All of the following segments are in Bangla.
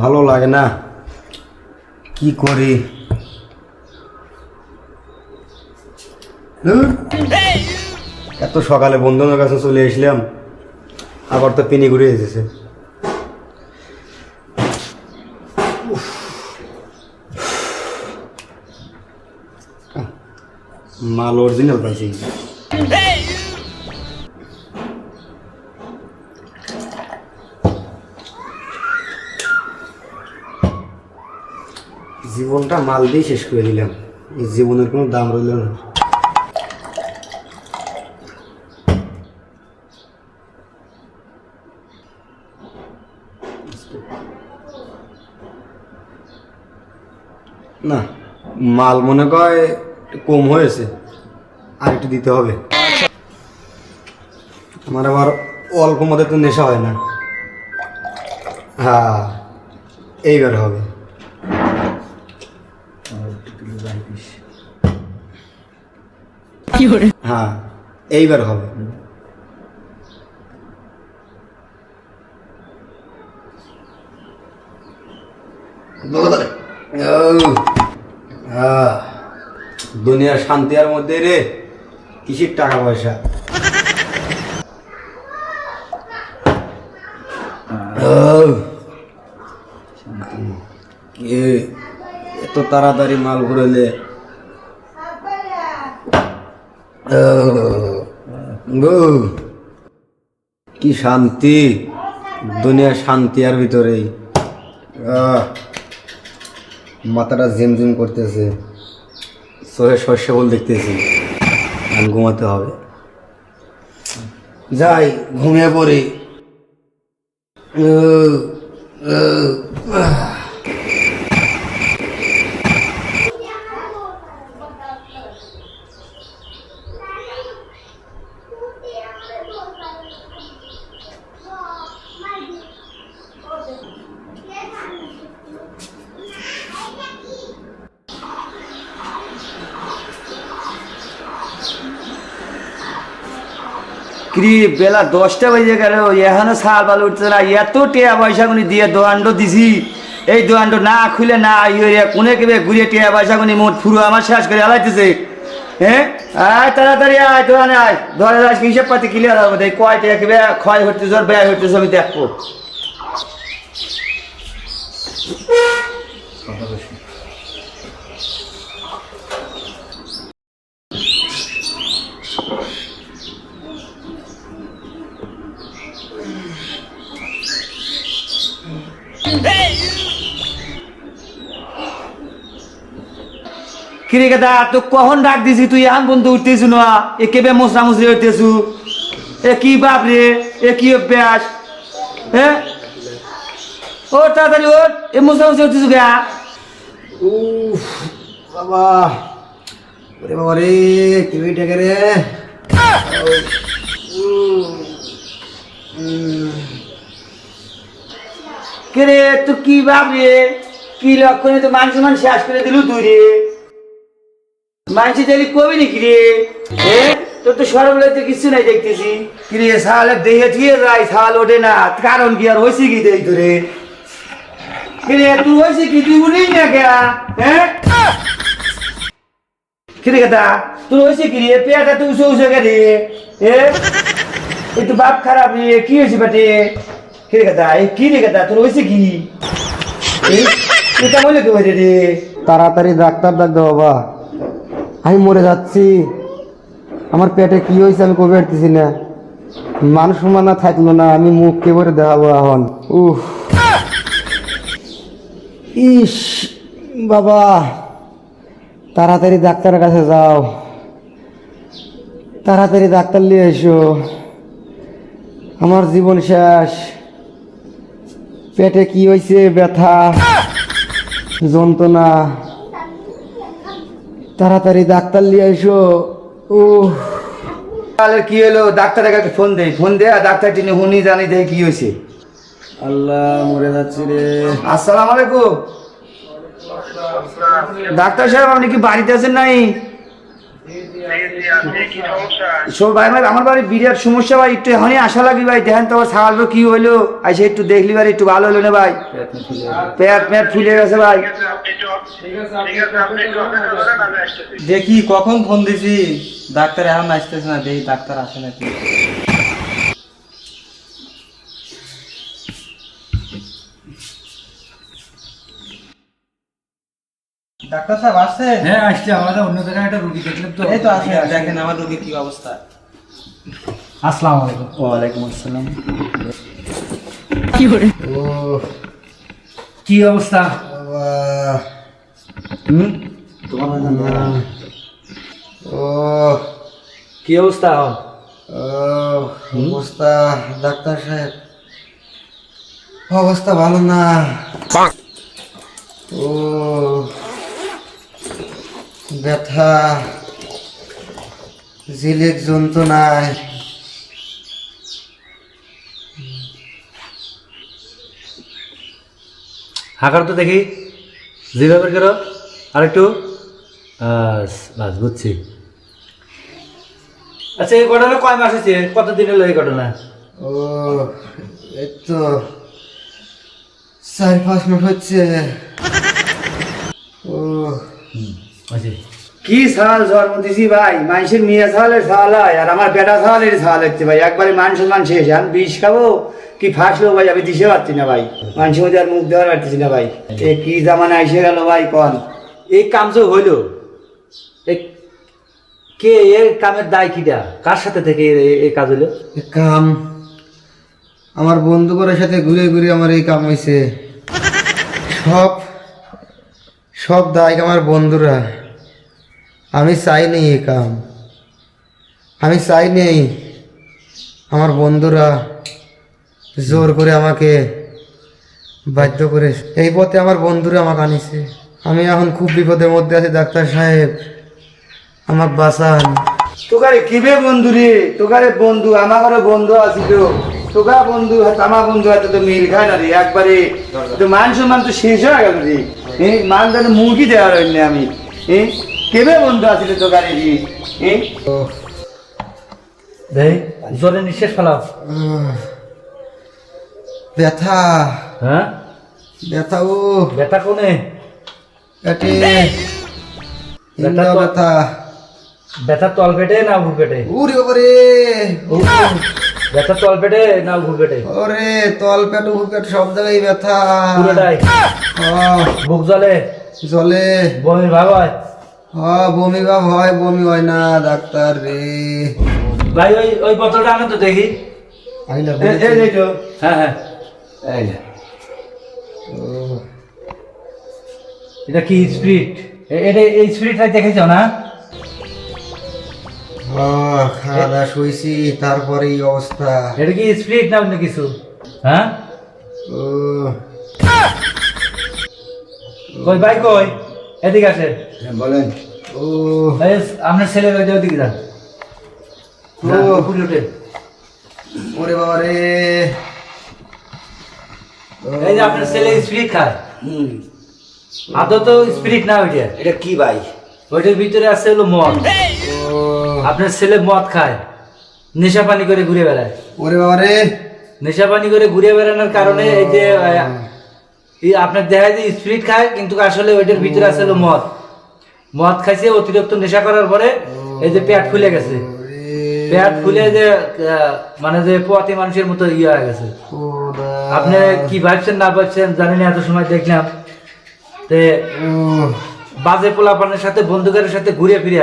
ভালো লাগে না। কি করি? এত সকালে বন্ধুদের কাছে চলে এসলাম আবার তো পিনি ঘুরে এসেছে। মাল অরিজিনাল পাইছি। জীবনটা মাল দিয়ে শেষ করে দিলাম। এই জীবনের কোনো দাম রইল না। না, মাল মনে কয় কম হয়েছে, আর একটু দিতে হবে। আমার আবার অল্প মধ্যে তো নেশা হয় না। হ্যাঁ এইবার হবে। হ্যাঁ এইবার হবে। দুনিয়ার শান্তি আর মধ্যে রে কিসের টাকা পয়সা? ও, এত তাড়াতাড়ি মাল ঘুরেলে গো কি শান্তি? দুনিয়ার শান্তি আর ভিতরেই। আহ, মাথাটা ঝিমঝিম করতেছে। সোহে শস্য বল দেখতেছি। ঘুমাতে হবে। যাই ঘুমিয়ে পড়ি। ক্রি বেলা দশটা বেজে গেল এখনও সাল বাল উঠছে না। এত টিয়া পয়সা গুনি দিয়ে দোয়ান্ড দিছি। এই দোয়ান্ড না খুলে না ইয়ে কোনে কেবে ঘুরে টিয়া পয়সা গুনি মোট ফুরু আমার শেষ করে হালাইতেছে হ্যাঁ আয় তাড়াতাড়ি আয় দোয়ানে আয়। ধরে আজকে হিসাব পাতি ক্লিয়ার হবে দেখ, কয় টিয়া কেবে ক্ষয় হইতেছে আর ব্যয় হইতেছে আমি দেখব। কিরে কেদা তো কখন ডাক দিছি? তুই এখন বন্ধু উঠতেছু না? এ কেবে মশলা মুসলি হইতেছু? এ কি বাপ রে? এ কি অভ্যাস? হ্যাঁ ও তাড়াতাড়ি ওঠ। এ মশলা মুসলি হইতেছু গা? উফ বাবা। ওরে বাবা রে কি টাকা রে কিরে তো কি বাপ রে? কি লক্ষণে তো মানুষ মানুষ শেষ করে দিলু তুই রে? মানুষ তাহলে কবি নাকি রে? এ তোর তো সরব তো কিছু নাই দেখতেছি। কিরে সালে দেহে থিয়ে যাই সাল ওঠে না। কারণ কি আর হয়েছে কি দেই তোরে? কিরে তুই হয়েছে কি? তুই উনি না কে? হ্যাঁ কিরে কথা তুই হয়েছে কি রে? পেয়াটা তুই উসে উসে গে রে এ এই তো বাপ খারাপ রে কি হয়েছে বাটে? কিরে কথা এই কি রে কথা তোর হয়েছে কি? এটা বলে কে হয়েছে রে? তাড়াতাড়ি ডাক্তার ডাক দাও বাবা। আমি মরে যাচ্ছি। আমার পেটে কি হয়েছে আমি কবে পারতেছি না। মানুষ না থাকল না, আমি মুখ কে করে দেখাবো এখন। উফ। ইস, বাবা, তাড়াতাড়ি ডাক্তারের কাছে যাও। তাড়াতাড়ি ডাক্তার নিয়ে এসো। আমার জীবন শেষ। পেটে কি হয়েছে? ব্যথা, যন্ত্রণা। তাড়াতাড়ি ডাক্তার নিয়ে এসো। ও তাহলে কি হলো? ডাক্তারের কাছে ফোন দেই। ফোন দে আর ডাক্তার টিনে হুনি জানি দেয় কি হয়েছে। আল্লাহ মরে যাচ্ছি রে। আসসালামু আলাইকুম। ডাক্তার সাহেব আপনি কি বাড়িতে আছেন নাই? ভাই, আমার বাড়ি বিরাট সমস্যা ভাই, একটু এখনই আশা লাগি ভাই। দেখেন তো, ছাগল কি হইল? আইসে একটু দেখলি ভাই, একটু ভালো হলো না ভাই? পেট পেট ফুলে গেছে ভাই। দেখি কখন ফোন দিছি? ডাক্তার এখন আসতেছে না, দেখি ডাক্তার আসে নাকি। ডাক্তার সাহেব আসছে হ্যাঁ আসছে আমাদের অন্য জায়গায় একটা রুগী দেখলেন তো। এই তো আসে দেখেন আমার রোগীর কি অবস্থা। আসসালামু আলাইকুম। ওয়ালাইকুম আসসালাম। ও কি অবস্থা? হুম? ও কি অবস্থা? ও, অবস্থা ডাক্তার সাহেব। অবস্থা ভালো না। ও ব্যথা জিলিক যন্ত্রণায়। হাঁকার তো দেখি জিভে বের করো আর একটু বাস বুঝছি। আচ্ছা এই ঘটনা কয় মাস হয়েছে? কত দিন হলো এই ঘটনা? ও এই তো চার পাঁচ মিনিট হচ্ছে। ও কি ছাল জন্ম দিছি ভাই? মানুষের মেয়ে ছালের ছাল হয় আর আমার বেটা ছালের ছাল হচ্ছে ভাই। একবারে মানুষ মান শেষ। আমি বিষ খাব কি ফাঁসলো ভাই আমি দিতে পারছি না ভাই। মানুষের মধ্যে আর মুখ দেওয়ার পারতেছি না ভাই। এ কি জামানা এসে গেল ভাই কন? এই কাম যে হইল কে এর কামের দায় কিটা? কার সাথে থেকে এই কাজ হইল? কাম আমার বন্ধুগুলোর সাথে ঘুরে ঘুরে আমার এই কাম হয়েছে সব সব দায় আমার বন্ধুরা। আমি চাই নেই এই কাম। আমি চাই নেই আমার বন্ধুরা জোর করে আমাকে বাধ্য করে এই পথে আমার বন্ধুরা আমাকে আনিছে। আমি এখন খুব বিপদের মধ্যে আছি, ডাক্তার সাহেব। আমাকে বাঁচান। তোকারে কিবে বন্ধু রে? তোকারে বন্ধু, আমারও বন্ধু আছিল তোকা বন্ধু আমার বন্ধু হাতে মিল খায় না রে, একবারে। মান সম্মান তো শেষ হয়ে গেল রে। যেন মুখই দেওয়ার অন্য আমি। হ্যাঁ কেবে বন্ধু আছিল তোকারে রে হ্যাঁ দেই জোরে নিঃশ্বাস ফেলাও। ব্যথা। হ্যাঁ? ব্যথা ও। ব্যথা কোনে? পেটে ব্যথা তো- ব্যথা ব্যথা তল পেটে না উপর পেটে উরে ওরে ব্যথা তল পেটে না উপর পেটে ওরে তল পেট উপর পেট সব জায়গায় ব্যথা। পুরোটাই? আহ, বুক জলে জলে বমির ভাব হয়? আহ, বমি ভাব হয় বমি হয় না ডাক্তার রে। ভাই ওই ওই বোতলটা আনো তো দেখি। আইলা এই এই তো হ্যাঁ হ্যাঁ। এই এটা কি স্পিরিট এটা এই স্পিরিটটা দেখেছ না? খাওয়া তারপরে এই অবস্থা। এটা কি স্পিরিট না অন্য কিছু? হ্যাঁ? কই ভাই কই? এদিকে আসেন। হ্যাঁ, বলেন। ও এই, আপনার ছেলে ওদিকে যান। ও। উপরে উঠে। ওরে বাবা রে। এই যে আপনার ছেলে স্পিরিট খায়। হুম। আদৌ তো স্পিরিট না ওইটা। এটা কি ভাই? ওইটার ভিতরে আছে হলো মদ। আপনার ছেলে মদ খায় নেশা পানি করে ঘুরে বেড়ায়। ওরে বাবা রে। নেশা পানি করে ঘুরে বেড়ানোর কারণে এই যে আপনার দেখা যায় স্পিরিট খায় কিন্তু আসলে ওইটার ভিতরে আছে হলো মদ। মদ খাইছে অতিরিক্ত নেশা করার পরে এই যে পেট ফুলে গেছে। পেট ফুলে যে মানে যে পোয়াতি মানুষের মতো ইয়ে হয়ে গেছে। আপনি কি ভাবছেন না ভাবছেন জানি না এত সময় দেখলাম। তে বাজে পোলাপানের সাথে বন্ধুকের সাথে ঘুরে ফিরে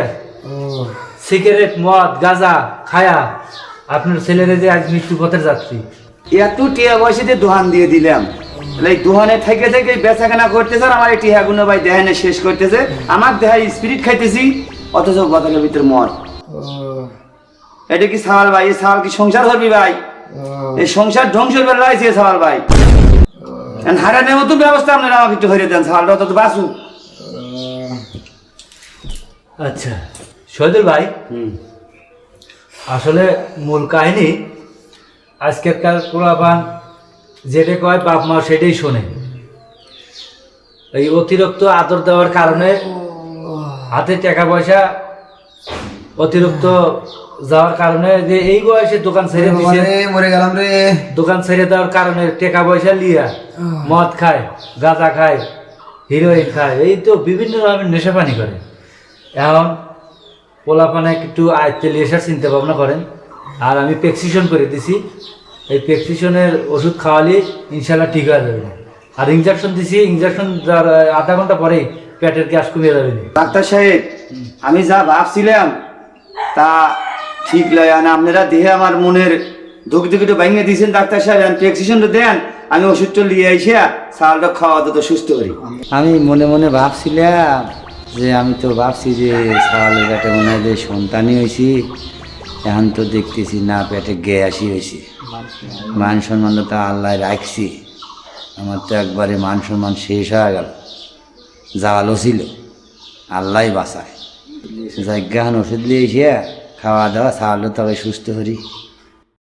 সিগারেট মদ গাঁজা খায়া আপনার ছেলের যে আজ মৃত্যু পথের যাত্রী। এত টিয়া বয়সে দোহান দিয়ে দিলাম। তাহলে এই দোহানে থেকে থেকে বেচাকেনা করতেছে আর আমার এই টিহাগুলো ভাই দেহানে শেষ করতেছে। আমার দেহায় স্পিরিট খাইতেছি অথচ বোতলের ভিতর মদ। এটা কি সামাল ভাই? এই সামাল কি সংসার করবি ভাই? এই সংসার ধ্বংসের বেলা রয়েছে সামাল ভাই। হারানোর মতো ব্যবস্থা আপনারা আমাকে একটু হয়ে দেন সামালটা অত বাসু আচ্ছা। শহীদুল ভাই হুম। আসলে মূল কাহিনী আজকের কাল পোলাপান যেটা কয় বাপ মা সেটাই শোনে। এই অতিরিক্ত আদর দেওয়ার কারণে হাতে টাকা পয়সা অতিরিক্ত যাওয়ার কারণে যে এই বয়সে দোকান ছেড়ে দিছে। মরে গেলাম রে। দোকান ছেড়ে দেওয়ার কারণে টাকা পয়সা লিয়া মদ খায় গাঁজা খায় হিরোইন খায় এই তো বিভিন্ন ধরনের নেশা পানি করে। এখন পোলাপানে একটু আয়ত্তে লিয়েসার চিন্তা ভাবনা করেন। আর আমি প্রেসক্রিপশন করে দিছি। এই প্রেসক্রিপশনের ওষুধ খাওয়ালে ইনশাল্লাহ ঠিক হয়ে যাবে। আর ইঞ্জেকশন দিছি ইঞ্জেকশন আধা ঘণ্টা পরেই পেটের গ্যাস কমিয়ে যাবে। ডাক্তার সাহেব আমি যা ভাবছিলাম তা ঠিক লয় আর আপনারা দেহে আমার মনের ধুক ধুকিটা ভেঙে দিয়েছেন ডাক্তার সাহেব। প্রেসক্রিপশনটা দেন আমি ওষুধটা নিয়ে এসে সালটা খাওয়া তো সুস্থ করি। আমি মনে মনে ভাবছিলাম যে আমি তো ভাবছি যে সালের পেটে মনে হয় যে সন্তানই হয়েছি, এখন তো দেখতেছি না, পেটে গ্যাসই হয়েছি। মান সম্মান তো আল্লাহ রাখছি। আমার তো একবারে মান সম্মান শেষ হয়ে গেল। জালও ছিল। আল্লাহ বাঁচায়। জায়গান ওষুধ এসে খাওয়া দাওয়া সাহায্য তবে সুস্থ করি